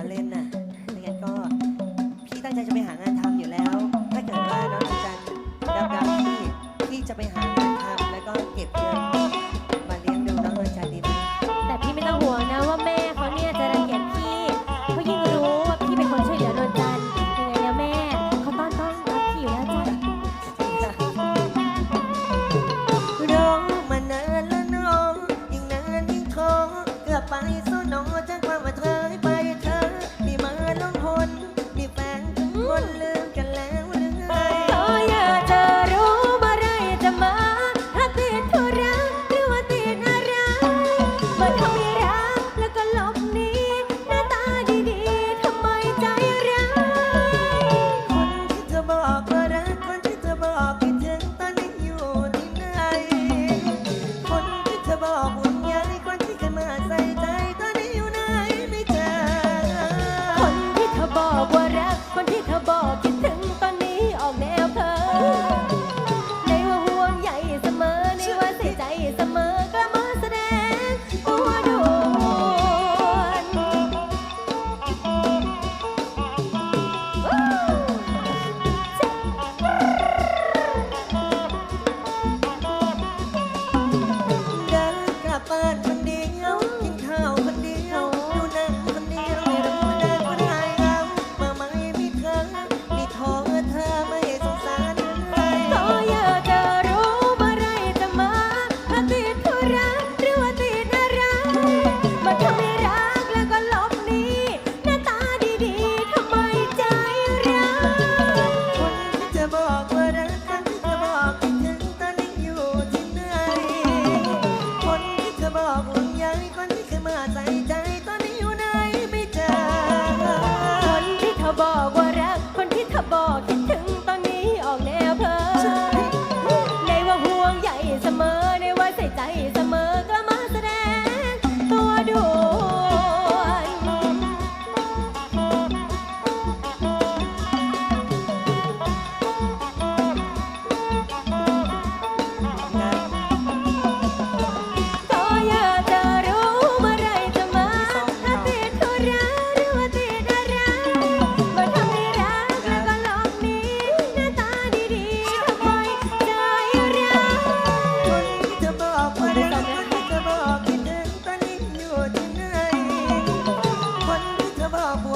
อเล่นน่ะไม่งั้นก็พี่ตั้งใจจะไปหางานทำอยู่แล้ว ถ้าเกิดว่าน้องดวจันดับดับพี่พี่จะไปหางานทำแล้วก็เก็บเงินมาเลี้ยงดูน้องดวจันดีไหมแต่พี่ไม่ต้องห่วงนะว่าแม่เขาเนี่ยจะรังเกียจพี่เขายิ่งรู้ว่าพี่เป็นคนช่วยเหลือดวงจันยังไงแล้วแม่เขาต้อนต้อนรับพี่อยู่แล้วจ้ะร้องมานานแล้วน้องยิ่งนานยิ่งขอเกือบไป about board.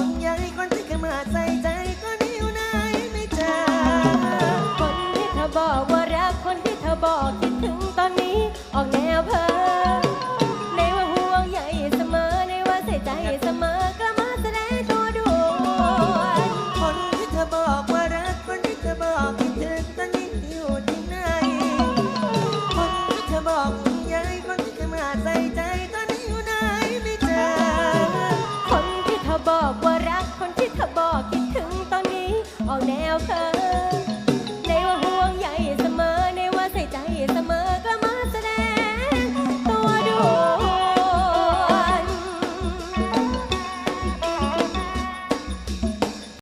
คนใหญ่คนที่ข้นมาใส่ใจก็นิ้วไหนไม่จ้คนที่เธอบอกว่า her.